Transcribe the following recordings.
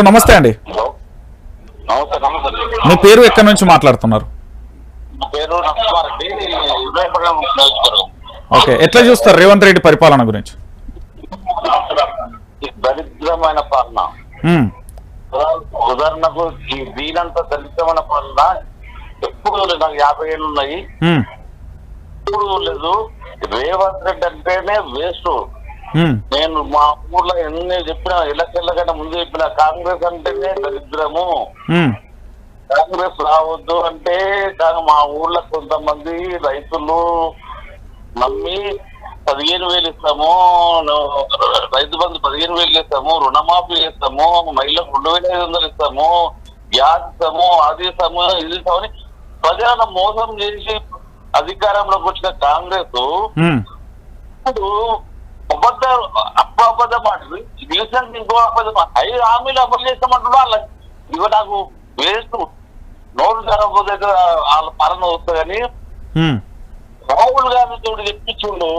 Hello నమస్తే అండి. Hello. నమస్తే నమస్తే. మీ పేరు ఎక్కడి నుంచి మాట్లాడుతున్నారు? ఓకే ఎట్లా చూస్తారు రేవంత్ రెడ్డి పరిపాలన గురించి? దరిద్రమైన పాలన. ఉదాహరణకు ఈ దీనంత దరిద్రమైన పాలన ఎప్పుడు లేదు. నాకు యాభై ఏళ్ళు ఉన్నాయి. ఎప్పుడు లేదు. రేవంత్ రెడ్డి అంటేనే వేస్ట్. నేను మా ఊర్లో ఎన్ని చెప్పినా ఎలక్షన్ల కంటే ముందు చెప్పిన కాంగ్రెస్ అంటేనే దరిద్రము. కాంగ్రెస్ రావద్దు అంటే కానీ మా ఊర్లో కొంతమంది రైతులు నమ్మి పదిహేను వేలు ఇస్తాము రైతు బంధు పదిహేను వేలు ఇస్తాము రుణమాఫీ చేస్తాము మహిళలకు రెండు వేల ఐదు వందలు ఇస్తాము గ్యాస్ ఇస్తాము అది ఇస్తాము ఇది ఇస్తామని ప్రజలను మోసం చేసి అధికారంలోకి వచ్చిన కాంగ్రెస్ ఇప్పుడు అబద్ధ అప్పు అబద్ధం మాటలు ఇంకో అబద్ధం మాట. ఐదు హామీలు అమలు చేస్తామంటున్నా వాళ్ళ ఇవ నాకు వేస్ట్ నోరు జరగకపోతే వాళ్ళ పాలన వస్తుంది కానీ రాహుల్ గాంధీ తోడు చెప్పించుండు.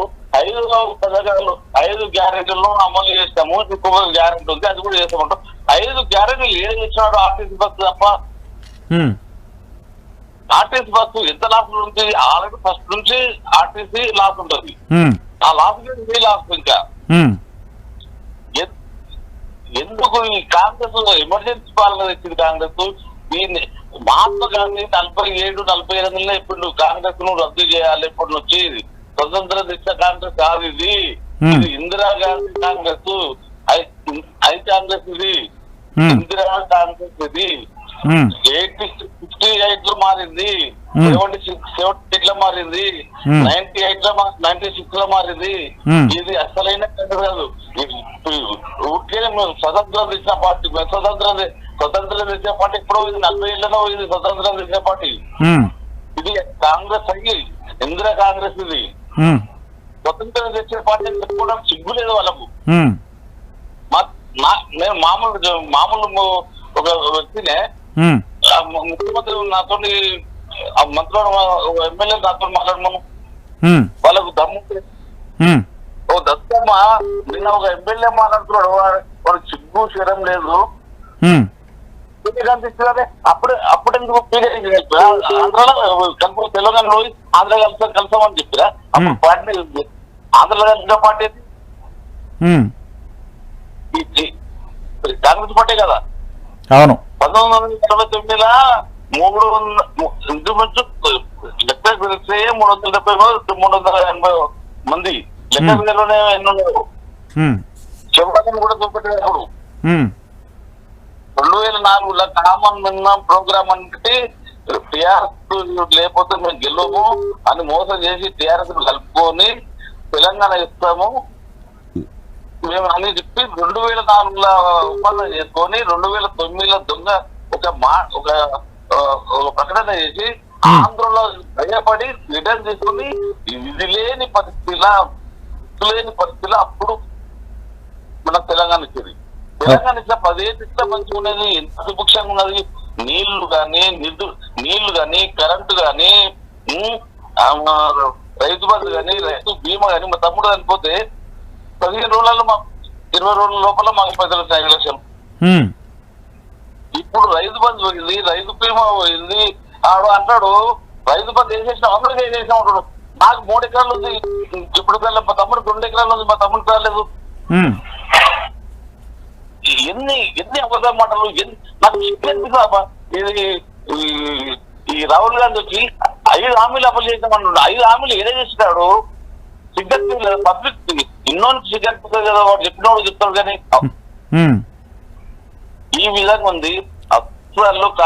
ఐదు పథకాలు ఐదు గ్యారెంటీలను అమలు చేస్తాము. ఇంకొక గ్యారెంటీ ఉంది అది కూడా చేస్తామంటాం ఐదు గ్యారెంటీలు ఏం చేసినాడు ఆర్టీసీ బస్సు తప్ప? ఆర్టీసీ బస్సు ఎంత లాస్ ఉంటుంది? ఆల్రెడీ ఫస్ట్ నుంచి ఆర్టీసీ లాస్ ఉంటుంది. ఆ లాస్ మీద లాస్ ఇంకా ఎందుకు ఈ కాంగ్రెస్ ఎమర్జెన్సీ పాలన తెచ్చింది కాంగ్రెస్? దీన్ని మహాత్మా గాంధీ నలభై ఏడు నలభై ఎనిమిదిలో ఇప్పుడు కాంగ్రెస్ను రద్దు చేయాలి ఇప్పుడు వచ్చి స్వతంత్ర దిశ కాంగ్రెస్ కాదు ఇది. Hmm. ఇది ఇందిరా గాంధీ కాంగ్రెస్. ఐ- కాంగ్రెస్ ఇది. ఇందిరా కాంగ్రెస్ ఇది. ఎయిటీ సిక్స్టీ ఎయిట్లో మారింది. సెవెంటీ సిక్స్ సెవెంటీ ఎయిట్లో మారింది. నైన్టీ ఎయిట్లో నైన్టీ సిక్స్లో మారింది. ఇది అసలైన కాదు. ఊరికే స్వతంత్రం తెచ్చిన పార్టీ స్వతంత్రం స్వతంత్రం తెచ్చిన పార్టీ ఇప్పుడు ఇది నలభై ఏళ్ళలో ఇది స్వతంత్రం తెచ్చిన పార్టీ. ఇది కాంగ్రెస్ అయ్యి ఇందిరా కాంగ్రెస్ ఇది. స్వతంత్రం తెచ్చిన పార్టీ చెప్పుకోవడం సిగ్గు లేదు వాళ్ళకు. నేను మామూలు మామూలు ఒక వ్యక్తినే ముఖ్యమంత్రి నాతో ఆ మంత్రి ఎమ్మెల్యే నాతో మాట్లాడమను వాళ్ళకు దమ్ము ఓ దత్తమ్మ నిన్న ఒక ఎమ్మెల్యే మాట్లాడుతున్నాడు. వాడు- సిగ్గు శరం లేదు. కనిపిస్తున్నారే అప్పుడు అప్పుడు ఎందుకు ఆంధ్రలో తెలంగాణలో ఆంధ్ర కలిసా కలిసామని చెప్పిరా? అప్పుడు. పార్టీ ఆంధ్రలో కలిసిన పార్టీ కాంగ్రెస్ పార్టీ కదా? అవును. పంతొమ్మిది వందల ఇరవై తొమ్మిదిలో మూడు ఇంచుమించు లెక్క తెలిస్తే మూడు వందల డెబ్బై మూడు వందల ఎనభై మంది లెక్క ఎన్నో ఉమ్, చెప్పడం కూడా చూపెట్టినప్పుడు ఉమ్, రెండు వేల నాలుగులో కామన్ మినిమం ప్రోగ్రామ్ అంటే టిఆర్ఎస్ లేకపోతే మేము గెలవము అని మోసం చేసి టిఆర్ఎస్ కలుపుకొని తెలంగాణ ఇస్తాము మేము అని చెప్పి రెండు వేల నాలుగులో ఒప్పందం చేసుకొని రెండు వేల తొమ్మిదిలో దొంగ ఒక మా ఒక ప్రకటన చేసి ఆంధ్రలో భయపడి రిటర్న్ తీసుకుని ఇది లేని పరిస్థితిలా లేని పరిస్థితిలో అప్పుడు మన తెలంగాణ ఇచ్చింది తెలంగాణ ఇట్లా పదేళ్ళు ఇట్లా మంచిగా ఉన్నది ఎంత సుభిక్షంగా ఉన్నది నీళ్ళు గాని నిధు నీళ్ళు గాని కరెంటు మా రైతు బంధు గాని రైతు బీమా గాని మా తమ్ముడు చనిపోతే పదిహేను రోజులలో మా ఇరవై రోజుల లోపల మాకు పైసలు వచ్చాయి ఐదు లక్షలు. బంధు పోయింది రైతు బీమా పోయింది. ఆడు అంటాడు రైతు బంధు వేసేసిన అందరికి వేసేసిన అంటాడు నాకు మూడు ఎకరాలు ఉంది. ఇప్పుడు కల్లా మా తమ్ముడు రెండు ఎకరాలు ఉంది మా తమ్ముడు కాలేదు ఎన్ని ఎన్ని అబద్ధ మాటలు నాకు సిగ్గనిపిస్తుందబ్బా. ఇది ఈ- రాహుల్ గాంధీ వచ్చి ఐదు హామీలు అమలు చేద్దామన్నాడు ఐదు హామీలు ఏదే చేస్తాడు సిగ్గనిపించలేదు పబ్లిక్ ఇన్నోనికి సిగ్గనిపిస్తుంది కదా వాడు చెప్పినోడు చెప్తాడు కానీ. ఈ విధంగా ఉంది. look